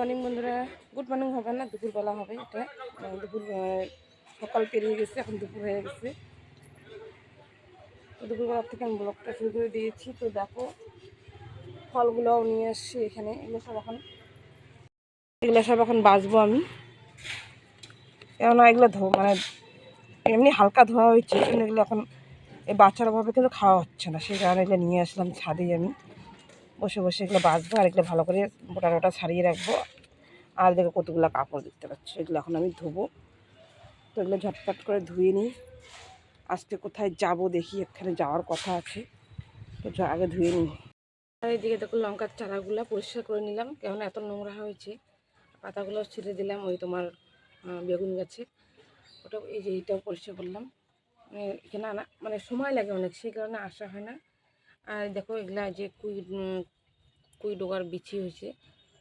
Morning বন্ধুরা, good morning হবে না? দুপুরবেলা হবে এটা। দুপুর সকাল পেরিয়ে গেছে, এখন দুপুর হয়ে গেছে। তো দুপুরবেলা থেকে আমি ব্লগটা শুরু করে দিয়েছি। তো দেখো, ফলগুলোও নিয়ে আসছি এখানে। এগুলো সব এখন এগুলো সব এখন বাজবো আমি। কেননা এগুলো ধো মানে এমনি হালকা ধোয়া হয়েছে এগুলো এখন এই বাচ্চার অভাবে কিন্তু খাওয়া হচ্ছে না। সেই কারণে এগুলো নিয়ে আসলাম ছাদেই আমি। বসে বসে এগুলো বাঁচবো আর এগুলো ভালো করে মোটা মোটা ছাড়িয়ে রাখব। আর দেখো কতগুলো কাপড় দেখতে পাচ্ছি, এগুলো এখন আমি ধোবো। তো এগুলো ঝটপট করে ধুয়ে নিই। আজকে কোথায় যাব দেখি এখানে যাওয়ার কথা আছে। তো আগে ধুয়ে নিই। আর এদিকে দেখো লঙ্কার চারাগুলো পরিষ্কার করে নিলাম কেমন এত নোংরা হয়েছে। পাতাগুলো ছিঁড়ে দিলাম ওই তোমার বেগুন গাছে। ওটা, এই যে এইটাও পরিষ্কার করলাম। মানে এখানে মানে সময় লাগে অনেক, সেই কারণে আসা হয় না। আর দেখো এগুলা যে কুই কুই ডোগার বিচি হয়েছে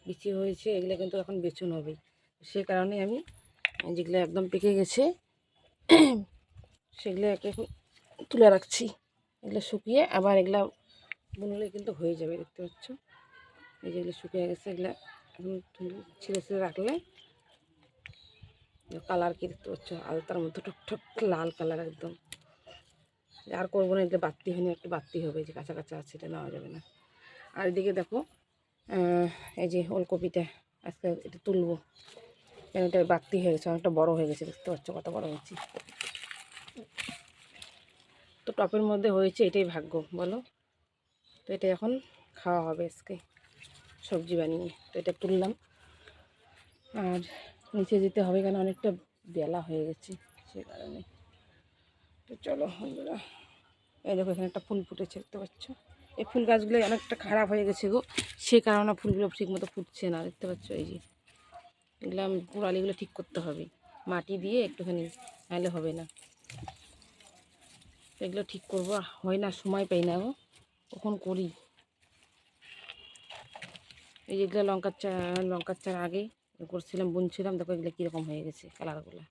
বিচি হয়েছে, এগুলো কিন্তু এখন বেচুন হবে। সে কারণে আমি যেগুলো একদম পেকে গেছে, সেগুলো একে তুলে রাখছি। এগুলো শুকিয়ে আবার এগুলা বুনলে কিন্তু হয়ে যাবে, দেখতে পাচ্ছ? এই যেগুলো শুকিয়ে গেছে, এগুলো ছিঁড়ে ছিঁড়ে রাখলে কালার কি দেখতে পাচ্ছ? আলতার মধ্যে টুকটুক, লাল কালার একদম। আর করব না এগুলো বাড়তি হয়নি, একটু বাড়তি হবে যে কাঁচা কাঁচা আছে, এটা নেওয়া যাবে না। আর এদিকে দেখো এই যে ওলকপিটা, আজকে এটা তুলবো, কেন এটা বাড়তি হয়ে গেছে, অনেকটা বড় হয়ে গেছে, দেখতে পাচ্ছ কত বড় হয়েছে। তো টপের মধ্যে হয়েছে এটাই ভাগ্য, বলো? তো এটা এখন খাওয়া হবে আজকে, সবজি বানিয়ে। তো এটা তুললাম। আর নিচে যেতে হবে কেন, অনেকটা বেলা হয়ে গেছে, সে কারণে। তো চলো বন্ধুরা। এই দেখো, এখানে একটা ফুল ফুটেছে, দেখতে পাচ্ছ? এই ফুল গাছগুলো অনেকটা খারাপ হয়ে গেছে গো। সে কারণে ফুলগুলো ঠিক মতো ফুটছে না, দেখতে পাচ্ছ? এই যে এগুলো পুরালিগুলো ঠিক করতে হবে। মাটি দিয়ে একটুখানি নাহলে হবে না। এগুলো ঠিক করব। হয় না, সময় পাই না গো। কখন করি? এই যেগুলো লঙ্কার চা, লঙ্কার চার আগে করছিলাম, বুনছিলাম। দেখো এগুলো কীরকম হয়ে গেছে, কালারগুলো।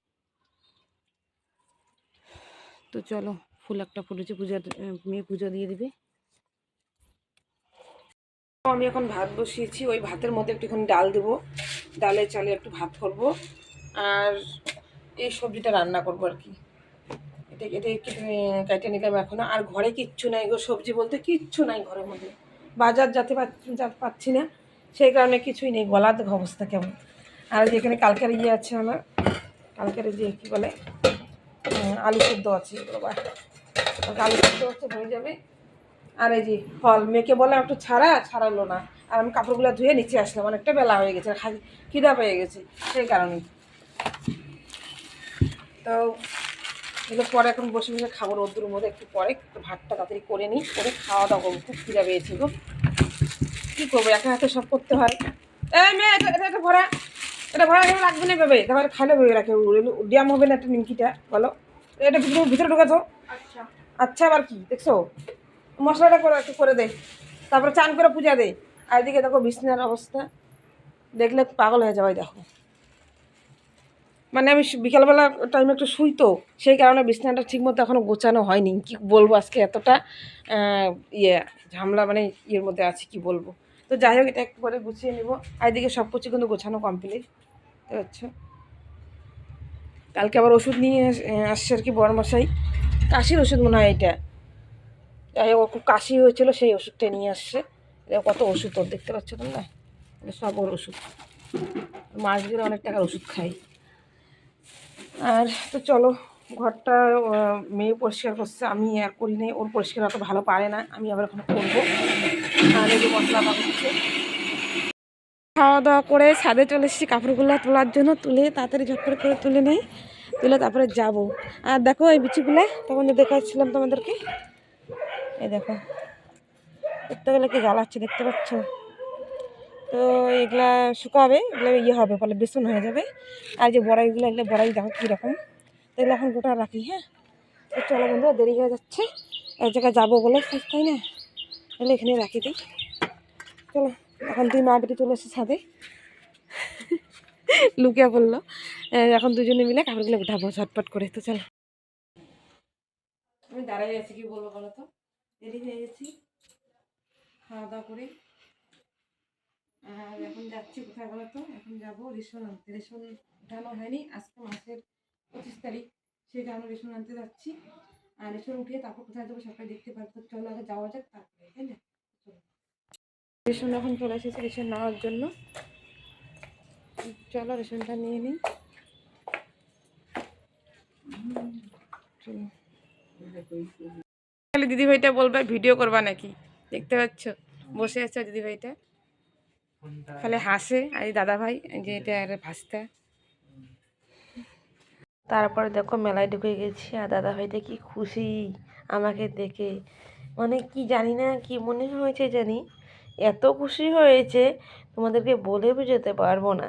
তো চলো, ফুল একটা ফুটেছে পূজা মেয়ে পুজো দিয়ে দিবে। আমি এখন ভাত বসিয়েছি, ওই ভাতের মধ্যে একটুখানি ডাল দেবো। ডালে চালে একটু ভাত করব, আর এই সবজিটা রান্না করব আর কি। এটা এটা কেটে নিলাম এখন। আর ঘরে কিচ্ছু নাই গো সবজি বলতে, কিচ্ছু নাই ঘরের মধ্যে। বাজার যাতে পাচ্ছি না, সেই কারণে কিছুই নেই, গলার অবস্থা কেমন। আর যেখানে কালকের ইয়ে আছে আমার, কালকের যে কী বলে আলু সেদ্ধ আছে। আলু সেদ্ধ হচ্ছে, হয়ে যাবে। আর এই যে ফল, মেয়েকে বললাম একটু ছাড়া, ছাড়ালো না। আর আমি কাপড়গুলো ধুয়ে নিচে আসলাম, অনেকটা বেলা হয়ে গেছে খিদা পেয়ে গেছে, সেই কারণে তো এগুলো পরে এখন বসে বসে খাব রোদ্দুর মধ্যে, একটু পরে একটু ভাতটা তাড়াতাড়ি করে নিই, করে খাওয়া দাওয়া করব, খুব খিদা পেয়েছি গো। কী করব, একা হাতে সব করতে হয়। এই মেয়ে এটা এটা ভরা। এটা ভরা কেউ রাখবে না ভেবে তারপরে খাইলে ভেবে রাখে ডিয়াম হবে না একটা নিমকিটা বলো। এটা ভিতরে ভিতরে ঢোকাছো আচ্ছা। আচ্ছা আবার কি? দেখছ? মশলাটা করে একটু করে দে। তারপরে চান করে পূজা দে। আর এদিকে দেখো বিছনার অবস্থা। দেখলে পাগল হয়ে যাবে দেখো। মানে আমি বিকালবেলা টাইমে একটু শুই তো সেই কারণে বিছনাটা ঠিকমতো এখনও গোছানো হয়নি। কি বলব আজকে এতটা ইয়ে ঝামেলা মানে ইয়ের মধ্যে আছে কি বলব? তো যাই হোক, এটা একটু করে গুছিয়ে নেব। আর এদিকে সব কিছু কিন্তু গোছানো কমপ্লিট বুঝতে পারছ? কালকে আবার ওষুধ নিয়ে আসছে আর কি বড়মশাই কাশির ওষুধ মনে হয় এটা। যাই হোক, খুব কাশি হয়েছিল, সেই ওষুধটা নিয়ে আসছে। কত ওষুধ ওর দেখতে পাচ্ছ তোমরা? সব ওর ওষুধ। মাস গেলে অনেক টাকার ওষুধ খাই। আর তো চলো ঘরটা মেয়ে পরিষ্কার করছে, আমি আর করি নাই, ওর পরিষ্কার অত ভালো পারে না, আমি আবার এখন করব। যে মশলা বানাচ্ছে। খাওয়া দাওয়া করে ছাদে চলে এসেছি, কাপড়গুলো তোলার জন্য তুলে তাড়াতাড়ি ঝটপট করে তুলে নেই, তুলে তারপরে যাব। আর দেখো এই বিচিগুলো, তখন দেখাচ্ছিলাম তোমাদেরকে, এই দেখো, দেখতে গেলে কি জ্বালাচ্ছে দেখতে পাচ্ছ? তো এগুলা শুকাবে, এগুলো ইয়ে হবে বলে বেসন হয়ে যাবে। আর যে বড়াইগুলো, এগুলো বড়াই দেখো কীরকম? তো এগুলো এখন গোটা রাখি হ্যাঁ? চলো বন্ধু দেরি হয়ে যাচ্ছে। এক জায়গায় যাব বলে তাই না? তাহলে এখানে রাখি দিই। চলো, এখন তুই মা বেটি চলে এসে ছাদে। লুকিয়ে এই এখন দুজনে মিলে কাপড়গুলো উঠাবো ঝটপট করে, তো চলো। আমি দাঁড়াই আছি, কি বলব বলো তো? দেরি হয়ে গেছি। খাওয়া দাওয়া করে। আর এখন যাচ্ছি কোথায় বলো তো? এখন যাব রেশন রেশন উঠানো হয়নি, আজকে মাসের পঁচিশ তারিখ, সেই কারণে রেশন আনতে যাচ্ছি। আর রেশন উঠিয়ে তারপর কোথায় যাব সবাই দেখতে পারব। চলো আগে যাওয়া যাক, তারপরে, তাই না। রেশন এখন চলে এসেছে রেশন নেওয়ার জন্য। চলো রেশনটা নিয়ে নিই। চলো খালি দিদি ভাইটা বলবে, ভিডিও করবা নাকি? দেখতে পাচ্ছ, বসে আছে দিদি ভাইটা খালি হাসে, আর এই দাদা ভাই যে এটা আর ভাস্তা। তারপরে দেখো মেলায় ঢুকে গেছি আর দাদা ভাইটা কি খুশি আমাকে দেখে। মানে কি জানি না, কি মনে হয়েছে জানি? এত খুশি হয়েছে, তোমাদেরকে বলে বোঝাতে পারব না।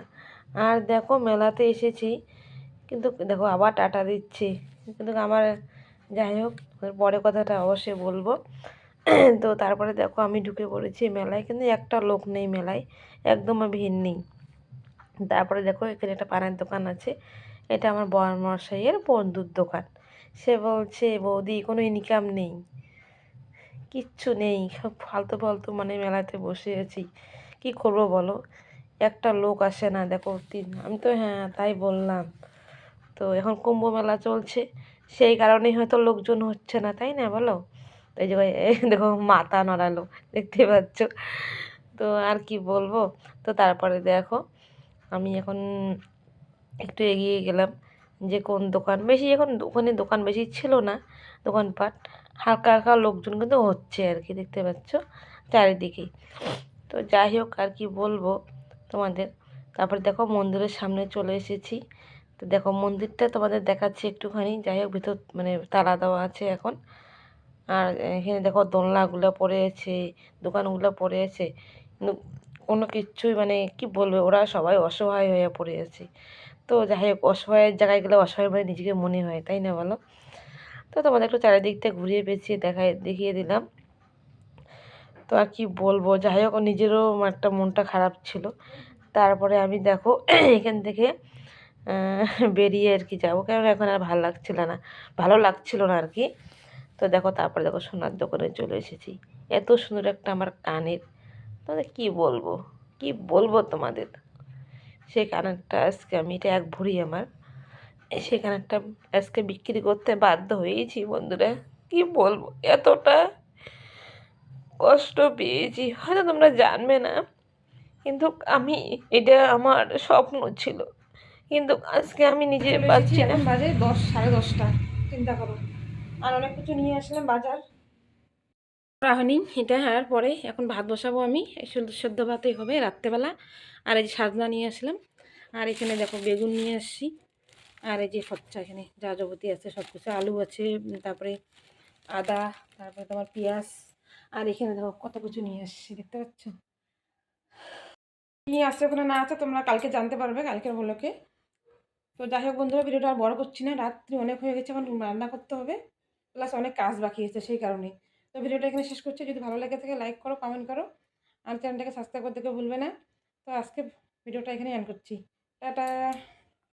আর দেখো মেলাতে এসেছি, কিন্তু দেখো আবার টাটা দিচ্ছে। কিন্তু আমার যাই হোক, পরে কথাটা অবশ্যই বলব। তো তারপরে দেখো আমি ঢুকে পড়েছি মেলায়, কিন্তু একটা লোক নেই মেলায়, একদম ভিড় নেই তারপরে দেখো এখানে একটা পানের দোকান আছে। এটা আমার বরমশাইয়ের বন্ধুর দোকান। সে বলছে, বৌদি, কোনো ইনকাম নেই। কিচ্ছু নেই। সব ফালতু ফালতু মানে মেলাতে বসে আছি। কি করব বলো? একটা লোক আসে না, দেখো তিন আমি তো হ্যাঁ তাই বললাম। তো এখন কুম্ভ মেলা চলছে। সেই কারণেই হয়তো লোকজন হচ্ছে না, তাই না বলো? এই যে দেখো মাথা নড়ালো, দেখতে পাচ্ছ? তো আর কি বলব? তো তারপরে দেখো, আমি এখন একটু এগিয়ে গেলাম। যে কোন দোকান? বেশি এখন ওখানে দোকান বেশি ছিল না, দোকানপাট, হালকা হালকা লোকজন কিন্তু হচ্ছে আর কি, দেখতে পাচ্ছ? চারিদিকেই তো যাই হোক, আর কি বলব তোমাদের? তারপরে দেখো মন্দিরের সামনে চলে এসেছি। তো দেখো মন্দিরটা তোমাদের দেখাচ্ছি একটুখানি। যাই হোক, ভিতর মানে তালা দেওয়া আছে এখন। আর এখানে দেখো দোলনাগুলো পড়ে আছে, দোকানগুলো পড়ে আছে। কিন্তু কোনো কিচ্ছুই মানে কি বলবে, ওরা সবাই অসহায় হয়ে পড়ে আছে। তো যাই হোক অসহায়ের জায়গায় গেলে অসহায় মানে নিজেকে মনে হয়, তাই না বলো? তো তোমাদের একটু চারিদিকটা ঘুরিয়ে পেঁচিয়ে দেখাই দেখিয়ে দিলাম। তো আর কি বলব যাই হোক নিজেরও একটা মনটা খারাপ ছিল। তারপরে আমি দেখো, এখান থেকে বেরিয়ে আর কি যাব। কেন এখন আর ভালো লাগছিল না, ভালো লাগছিল না আর কি। তো দেখো, তারপরে দেখো, সোনার দোকানে চলে এসেছি। এত সুন্দর একটা আমার কানের, তোমাদের কী বলব? কি বলব তোমাদের? সেই কানেরটা আজকে আমি এটা এক ভরি আমার। সেই কানেরটা আজকে বিক্রি করতে বাধ্য হয়েছি বন্ধুরা। কি বলব? এতটা কষ্ট পেয়েছি। হয়তো তোমরা জানবে না কিন্তু আমি এটা আমার স্বপ্ন ছিল। কিন্তু আজকে আমি নিজে পাচ্ছি না বাজে দশ সাড়ে দশটা। চিন্তা করো। আর অনেক কিছু নিয়ে আসলাম বাজার। রাহনি এটা আর পরে এখন ভাত বসাবো আমি। সেদ্ধ ভাতই হবে রাত্রেবেলা। আর এই যে সাজনা নিয়ে আসলাম। আর এখানে দেখো বেগুন নিয়ে আসছি। আর এই যে খরচা এখানে যা যাবতীয় আছে সব কিছু আলু আছে, তারপরে আদা, তারপরে তোমার পেঁয়াজ। আর এখানে দেখো কত কিছু নিয়ে আসছি, দেখতে পাচ্ছ? নিয়ে আসছে ওখানে না আছে, তোমরা কালকে জানতে পারবে, কালকের বলোকে তো যাই হোক বন্ধুরা, ভিডিওটা আর বড় করছি না, রাত্রি অনেক হয়ে গেছে, এখন রান্না করতে হবে। প্লাস অনেক কাজ বাকি আছে সেই কারণে। তো ভিডিওটা এখানে শেষ করছি। যদি ভালো লেগে থাকে লাইক করো কমেন্ট করো। আর চ্যানেলটাকে সাবস্ক্রাইব করতে কেউ ভুলবে না। তো আজকে ভিডিওটা এখানে অ্যান করছি। টাটা।